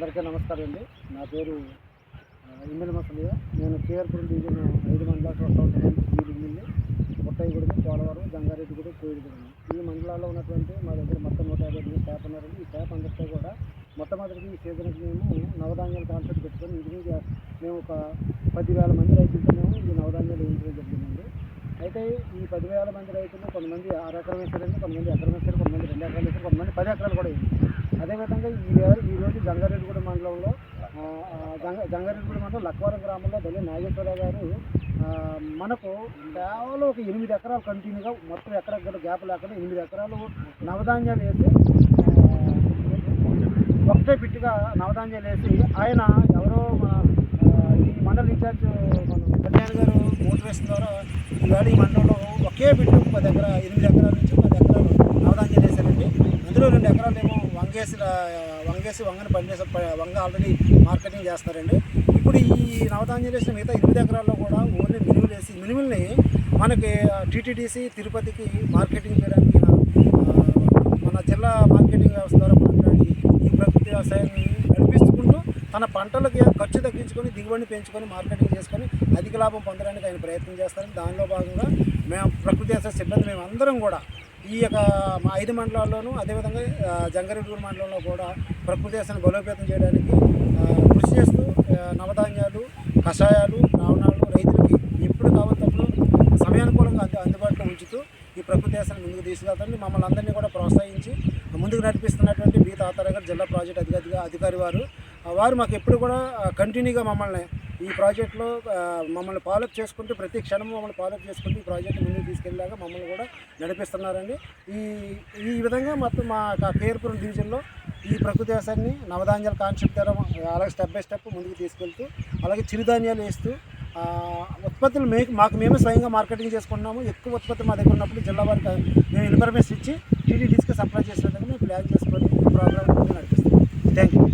అందరికీ నమస్కారం అండి. నా పేరు ఇమ్మెల్ మసలియ నేను కేఆర్పురం డివిజన్ ఐదు మండలాలు వస్తూ ఉంటాను వీరిమిల్లి పుట్టయ్యగూడెం పోలవరం జంగారెడ్డిగూడెం కోయిడిగూడెం ఈ మండలాల్లో ఉన్నటువంటి మా దగ్గర మొత్తం నూట యాభై మంది స్టాఫ్ ఉన్నారండి. ఈ స్టాఫ్ అందరితో కూడా మొట్టమొదటి ఈ సీజన్కి మేము నవధాన్యాల కాన్సెప్ట్ పెట్టుకొని ఇది మీద మేము ఒక పదివేల మంది రైతులతో మేము ఈ నవధాన్యాలు వేయించడం జరిగిందండి. అయితే ఈ పదివేల మంది రైతులు కొంతమంది ఆరు ఎకరం వేసారండి కొంతమంది ఎకరం వేసారు కొంతమంది రెండు ఎకరాలు వేసారు కొంతమంది పది ఎకరాలు కూడా వేసారు అదేవిధంగా ఈ ఈ రోజు జంగారెడ్డి మండలంలో ఆ, మండలం లక్వరం గ్రామంలో దళి నాగేశ్వరరావు గారు మనకు కేవలం ఒక ఎనిమిది ఎకరాలు కంటిన్యూగా మొత్తం ఎక్కడెక్కడ గ్యాప్ లేకుండా ఎనిమిది ఎకరాలు నవధాన్యాలు వేసి ఒకటే పిట్టిగా నవధాన్యాలు వేసి ఆయన ఎవరో మన ఈ మండల ఇన్ఛార్జ్ మన కళ్యాణ్ గారు మోటివేషన్ ద్వారా ఈవేళ ఈ మండలంలో ఒకే బిట్టు పది ఎకరా ఎనిమిది ఎకరాల నుంచి పది ఎకరాలు నవధాన్యాలు వేశారండి. అందులో రెండు ఎకరాలు ఏమో వంగేసి వంగేసి వంగని పనిచేసే ప- వంగ ఆల్రెడీ మార్కెటింగ్ చేస్తారండి. ఇప్పుడు ఈ నవధాన్యాలు చేసిన మిగతా ఎనిమిది ఎకరాల్లో కూడా ఓన్లీ మినుములు వేసి మినుముల్ని మనకి టీటీడీసీ తిరుపతికి మార్కెటింగ్ చేయడానికి మన జిల్లా మార్కెటింగ్ వ్యవస్థ ద్వారా మాట్లాడి ఈ ప్రకృతి వ్యవసాయాన్ని నడిపిస్తుకుంటూ తన పంటలకి ఖర్చు తగ్గించుకొని దిగుబడిని పెంచుకొని మార్కెటింగ్ చేసుకొని అధిక లాభం పొందడానికి ఆయన ప్రయత్నం చేస్తారని దానిలో భాగంగా మేము ప్రకృతి వ్యవసాయ సిబ్బంది మేమందరం కూడా ఈ యొక్క మా ఐదు మండలాల్లోనూ అదేవిధంగా ఆ, మండలంలో కూడా ప్రకృతి వ్యవసాయాన్ని బలోపేతం చేయడానికి కృషి చేస్తూ నవధాన్యాలు కషాయాలు రావణాలు రైతులకి ఎప్పుడు కావాల్సినప్పుడు సమయానుకూలంగా అందు అందుబాటులో ఉంచుతూ ఈ ప్రకృతి వ్యవసాయాన్ని ముందుకు తీసుకెళ్తారని మమ్మల్ని అందరినీ కూడా ప్రోత్సహించి ముందుకు నడిపిస్తున్నటువంటి బి తాతారావు జిల్లా ప్రాజెక్ట్ అధికారి అధికారి వారు. వారు మాకు ఎప్పుడు కూడా కంటిన్యూగా మమ్మల్ని ఈ ప్రాజెక్టులో మమ్మల్ని పాలప్ చేసుకుంటూ ప్రతి క్షణం మమ్మల్ని పాలప్ చేసుకుంటూ ఈ ప్రాజెక్టు ముందుకు తీసుకెళ్ళాక మమ్మల్ని కూడా నడిపిస్తున్నారండి. ఈ ఈ విధంగా మొత్తం మా కేర్పురం డివిజన్లో ఈ ప్రకృతి వ్యవసాయాన్ని నవధాన్యాల కాన్సెప్ట్ ద్వారా అలాగే స్టెప్ బై స్టెప్ ముందుకు తీసుకెళ్తూ అలాగే చిరుధాన్యాలు వేస్తూ ఉత్పత్తులు మే మాకు మేమే స్వయంగా మార్కెటింగ్ చేసుకుంటున్నాము. ఎక్కువ ఉత్పత్తి మా దగ్గర ఉన్నప్పుడు జిల్లా వారికి మేము ఇన్ఫర్మేషన్ ఇచ్చి టీడీడీస్కి సప్లై చేసే విధంగా మేము ప్లాన్ చేసుకొని ప్రోగ్రామ్ నడిపిస్తాం థ్యాంక్ యూ